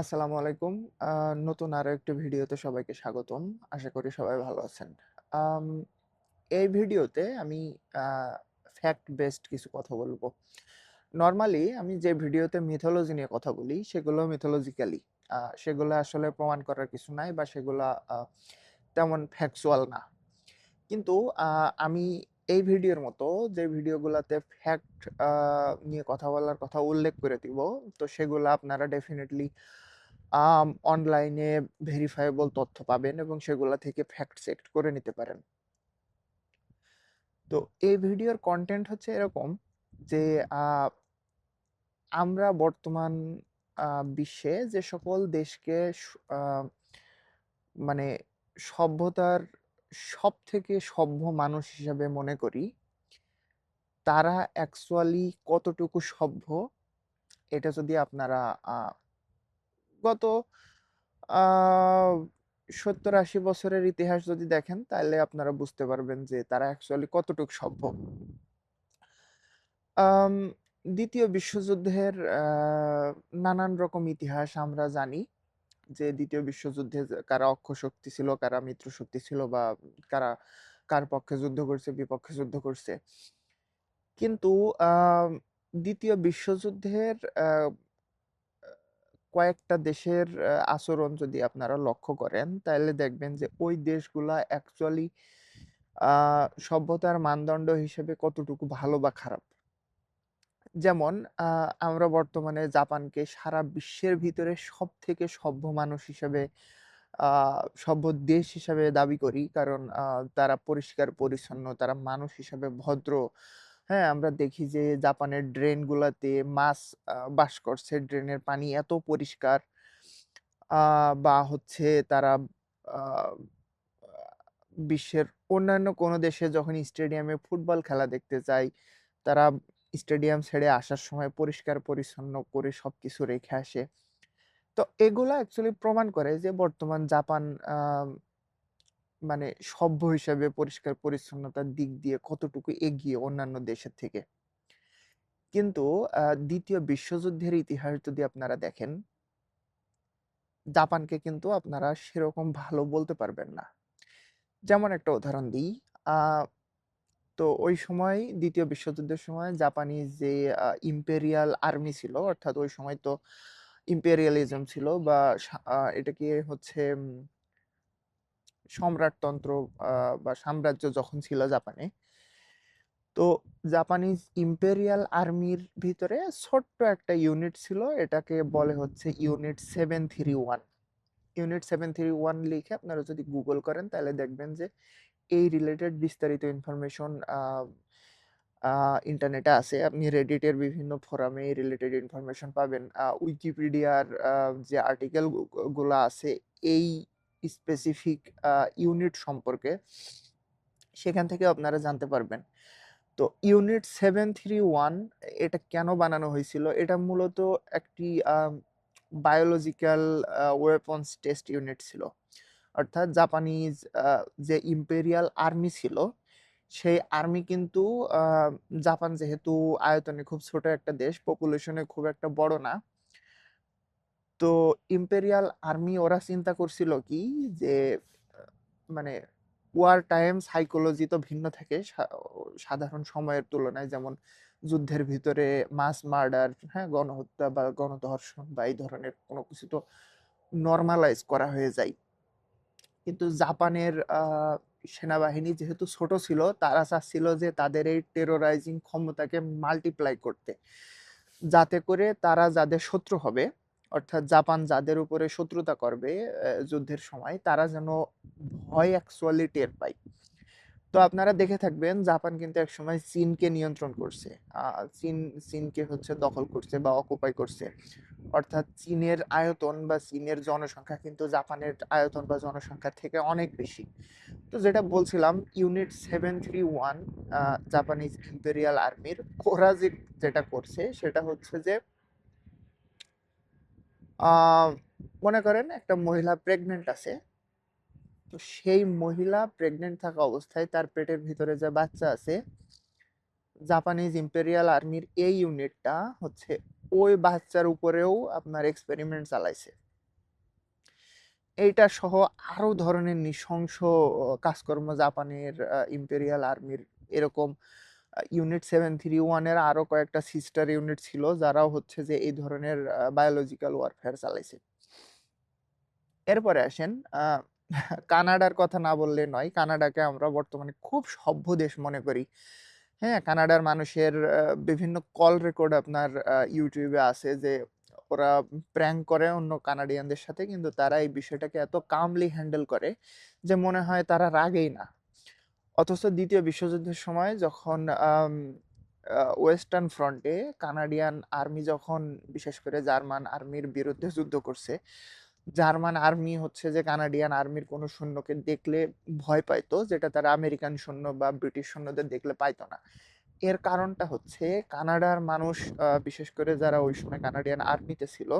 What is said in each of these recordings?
আসসালামু আলাইকুম। নতুন আরও একটি ভিডিওতে সবাইকে স্বাগতম। আশা করি সবাই ভালো আছেন। এই ভিডিওতে আমি ফ্যাক্ট বেসড কিছু কথা বলব নর্মালি আমি যে ভিডিওতে মিথোলজি নিয়ে কথা বলি, সেগুলো মিথোলজিক্যালি। সেগুলো আসলে প্রমাণ করার কিছু নাই বা সেগুলা তেমন ফ্যাকচুয়াল না। কিন্তু আমি এই ভিডিওর মতো যে ভিডিওগুলোতে ফ্যাক্ট নিয়ে কথা বলার কথা উল্লেখ করে দিব, তো সেগুলা আপনারা ডেফিনিটলি অনলাইনে ভেরিফায়েবল তথ্য পাবেন এবং সেগুলা থেকে ফ্যাক্ট চেক করে নিতে পারেন। তো এই ভিডিওর কন্টেন্ট হচ্ছে এরকম যে আমরা বর্তমান বিশ্বে যে সকল দেশকে মানে সভ্যতার সবথেকে সভ্য মানুষ হিসাবে মনে করি তারা অ্যাকচুয়ালি কতটুকু সভ্য, এটা যদি আপনারা গত সত্তর ৭০-৮০ বছরের ইতিহাস যদি দেখেন, তাহলে আপনারা বুঝতে পারবেন যে তারা অ্যাকচুয়ালি কতটুক সভ্য। দ্বিতীয় বিশ্বযুদ্ধের নানান রকম ইতিহাস আমরা জানি। যে দ্বিতীয় বিশ্বযুদ্ধে কারা অক্ষ শক্তি ছিল, কারা মিত্রশক্তি ছিল বা কারা কার পক্ষে যুদ্ধ করছে, বিপক্ষে যুদ্ধ করছে। কিন্তু ২য় বিশ্বযুদ্ধের কয়েকটা দেশের আচরণ যদি আপনারা লক্ষ্য করেন, তাহলে দেখবেন যে ওই দেশগুলা অ্যাকচুয়ালি সভ্যতার মানদণ্ড হিসেবে কতটুকু ভালো বা খারাপ। যেমন আমরা বর্তমানে জাপানকে সারা বিশ্বের ভিতরে সব থেকে সভ্য মানুষ হিসেবে সভ্য দেশ হিসাবে দাবি করি। কারণ তারা পরিষ্কার-পরিচ্ছন্ন, তারা মানুষ হিসাবে ভদ্র। হ্যাঁ? আমরা দেখি যে জাপানের ড্রেন গুলাতে মাছ বাস করছে। ড্রেনের পানি এত পরিষ্কার। বা হচ্ছে তারা বিশ্বের অন্যান্য কোনো দেশে যখন স্টেডিয়ামে ফুটবল খেলা দেখতে যায়, তারা স্টেডিয়াম ছেড়ে আসার সময় পরিষ্কার-পরিচ্ছন্ন করে সবকিছু রেখে আসে। তো এগুলা অ্যাকচুয়ালি প্রমাণ করে যে বর্তমান জাপান মানে সভ্য হিসাবে পরিষ্কার-পরিচ্ছন্নতার দিক দিয়ে কতটুকু এগিয়ে অন্যান্য দেশের থেকে। কিন্তু দ্বিতীয় বিশ্বযুদ্ধের ইতিহাস যদি আপনারা দেখেন জাপানকে কিন্তু আপনারা সেরকম ভালো বলতে পারবেন না। যেমন একটা উদাহরণ দিই। তো ওই সময় দ্বিতীয় বিশ্বযুদ্ধের সময় জাপানিজ যে ইম্পেরিয়াল আর্মি ছিল, অর্থাৎ ওই সময় তো ইম্পেরিয়ালিজম ছিল বা এটাকে হচ্ছে সম্রাটতন্ত্র বা সাম্রাজ্য যখন ছিল জাপানে তো জাপানিজ ইম্পেরিয়াল আর্মির ভিতরে ছোট্ট একটা ইউনিট ছিল। এটাকে বলে হচ্ছে ইউনিট 731 ইউনিট 731 লিখে আপনারা যদি গুগল করেন, তাহলে দেখবেন যে এই রিলেটেড বিস্তারিত ইনফরমেশন ইন্টারনেটে আছে। আপনি রেডিটের বিভিন্ন ফোরামে রিলেটেড ইনফরমেশন পাবেন। উইকিপিডিয়ার যে আর্টিকেল গু, গুলা আছে, এই স্পেসিফিক ইউনিট সম্পর্কে সেখান থেকে আপনারা জানতে পারবেন। তো ইউনিট 731 এটা কেন বানানো হয়েছিল? এটা মূলত একটি বায়োলজিক্যাল ওয়েপন্স টেস্ট ইউনিট ছিল। অর্থাৎ জাপানিজ যে ইম্পেরিয়াল আর্মি ছিল, সেই আর্মি কিন্তু জাপান যেহেতু আয়তনে খুব ছোট একটা দেশ, পপুলেশনে খুব একটা বড় না। তো ইম্পেরিয়াল আর্মি ওরা চিন্তা করছিল কি যে মানে ওয়ার টাইম সাইকোলজি তো ভিন্ন থাকে সাধারণ সময়ের তুলনায়। যেমন যুদ্ধের ভিতরে মাস মার্ডার, হ্যাঁ? গণহত্যা বা গণধর্ষণ বা এই ধরনের কোনো কিছু তো নর্মালাইজ করা হয়ে যায়। কিন্তু জাপানের সেনাবাহিনী যেহেতু ছোট ছিল, তারা চাচ্ছিল যে তাদের এই টেরোরাইজিং ক্ষমতাকে মাল্টিপ্লাই করতে। যাতে করে তারা যাদের শত্রু হবে, অর্থাৎ জাপান যাদের উপরে শত্রুতা করবে যুদ্ধের সময়, তারা যেন ভয় অ্যাকচুয়ালি টের পায়। তো আপনারা দেখে থাকবেন জাপান কিন্তু একসময় চীনকে নিয়ন্ত্রণ করছে। চীন চীনকে হচ্ছে দখল করছে বা অকুপাই করছে। অর্থাৎ চীনের আয়তন বা চীনের জনসংখ্যা কিন্তু জাপানের আয়তন বা জনসংখ্যার থেকে অনেক বেশি। তো যেটা বলছিলাম unit seven three one Japanese imperial আর্মির যে যেটা করছে সেটা হচ্ছে যে মনে করেন একটা মহিলা প্রেগনেন্ট আছে। তো সেই মহিলা প্রেগনেন্ট থাকা অবস্থায় তার পেটের ভিতরে যে বাচ্চা আছে জাপানিজ ইম্পেরিয়াল আর্মির এই ইউনিটটা হচ্ছে ওই বাচ্চার উপরেও আপনার এক্সপেরিমেন্ট চালাইছে। এইটা সহ আরও ধরনের নৃশংস কাজকর্ম জাপানের ইম্পেরিয়াল আর্মির এরকম ইউনিট 731 এর আরও কয়েকটা সিস্টার ইউনিট ছিল, যারাও হচ্ছে যে এই ধরনের বায়োলজিক্যাল ওয়ারফেয়ার চালাইছে। এরপরে আসেন কানাডার কথা না বললে নয়। কানাডাকে আমরা বর্তমানে খুব সভ্য দেশ মনে করি। হ্যাঁ? কানাডার মানুষের বিভিন্ন কল রেকর্ড আপনার ইউটিউবে আছে যে ওরা প্র্যাঙ্ক করে অন্য কানাডিয়ানদের সাথে, কিন্তু তারা এই বিষয়টাকে এত কামলি হ্যান্ডেল করে যে মনে হয় তারা রাগেই না। অথচ দ্বিতীয় বিশ্বযুদ্ধের সময় যখন ওয়েস্টার্ন ফ্রন্টে কানাডিয়ান আর্মি যখন বিশেষ করে জার্মান আর্মির বিরুদ্ধে যুদ্ধ করছে, জার্মান আর্মি হচ্ছে যে কানাডিয়ান আর্মির কোনো সৈন্যকে দেখলে ভয় পাইতো যেটা তারা আমেরিকান সৈন্য বা ব্রিটিশ সৈন্যদের দেখলে পাইতো না। এর কারণটা হচ্ছে কানাডার মানুষ বিশেষ করে যারা ওই সময় কানাডিয়ান আর্মিতে ছিল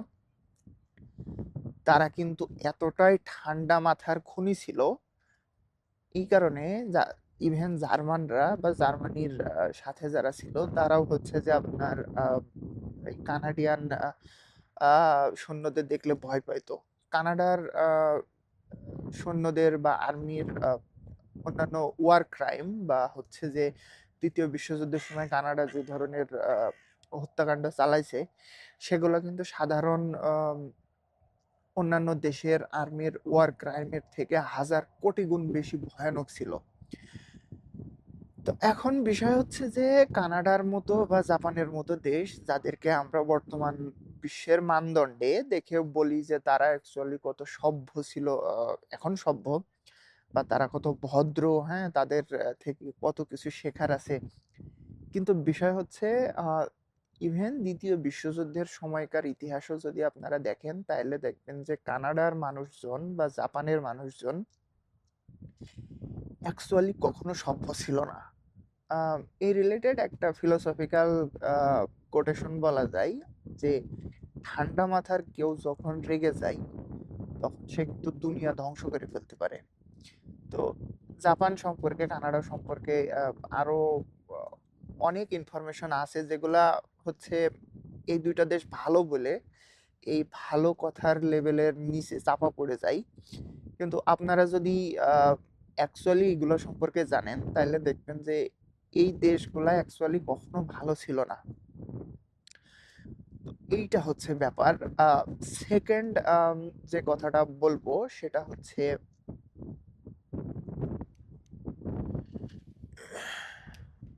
তারা কিন্তু এতটাই ঠান্ডা মাথার খুনি ছিল এই কারণে ইভেন জার্মানরা বা জার্মানির সাথে যারা ছিল, তারাও হচ্ছে যে আপনার কানাডিয়ান সৈন্যদের দেখলে ভয় পাইতো কানাডার সৈন্যদের বা আর্মির অন্যান্য ওয়ার ক্রাইম বা হচ্ছে যে ২য় বিশ্বযুদ্ধের সময় কানাডা যে ধরনের হত্যাকাণ্ড চালাইছে, সেগুলো কিন্তু সাধারণ অন্যান্য দেশের আর্মির ওয়ার ক্রাইমের থেকে হাজার কোটি গুণ বেশি ভয়ানক ছিল। তো এখন বিষয় হচ্ছে যে কানাডার মতো বা জাপানের মতো দেশ যাদেরকে আমরা বর্তমান বিশ্বের মানদণ্ডে দেখে বলি যে তারা অ্যাকচুয়ালি কত সভ্য ছিল এখন সভ্য বা তারা কত ভদ্র, হ্যাঁ? তাদের থেকে কত কিছু শেখার আছে। কিন্তু বিষয় হচ্ছে ইভেন দ্বিতীয় বিশ্বযুদ্ধের সময়কার ইতিহাসও যদি আপনারা দেখেন তাহলে দেখবেন যে কানাডার মানুষজন বা জাপানের মানুষজন অ্যাকচুয়ালি কখনো সভ্য ছিল না। এই রিলেটেড একটা ফিলোসফিক্যাল কোটেশন বলা যায় যে, ঠান্ডা মাথার কেউ যখন রেগে যায় তখন সে কিন্তু দুনিয়া ধ্বংস করে ফেলতে পারে। তো জাপান সম্পর্কে, কানাডা সম্পর্কে আরও অনেক ইনফরমেশন আছে যেগুলা হচ্ছে এই দুইটা দেশ ভালো বলে এই ভালো কথার লেভেলের নিচে চাপা পড়ে যায়। কিন্তু আপনারা যদি অ্যাকচুয়ালি এগুলো সম্পর্কে জানেন তাহলে দেখবেন যে এই দেশগুলা অ্যাকচুয়ালি কখনো ভালো ছিল না। এইটা হচ্ছে ব্যাপার। সেকেন্ড 2nd আম যে কথাটা বলব সেটা হচ্ছে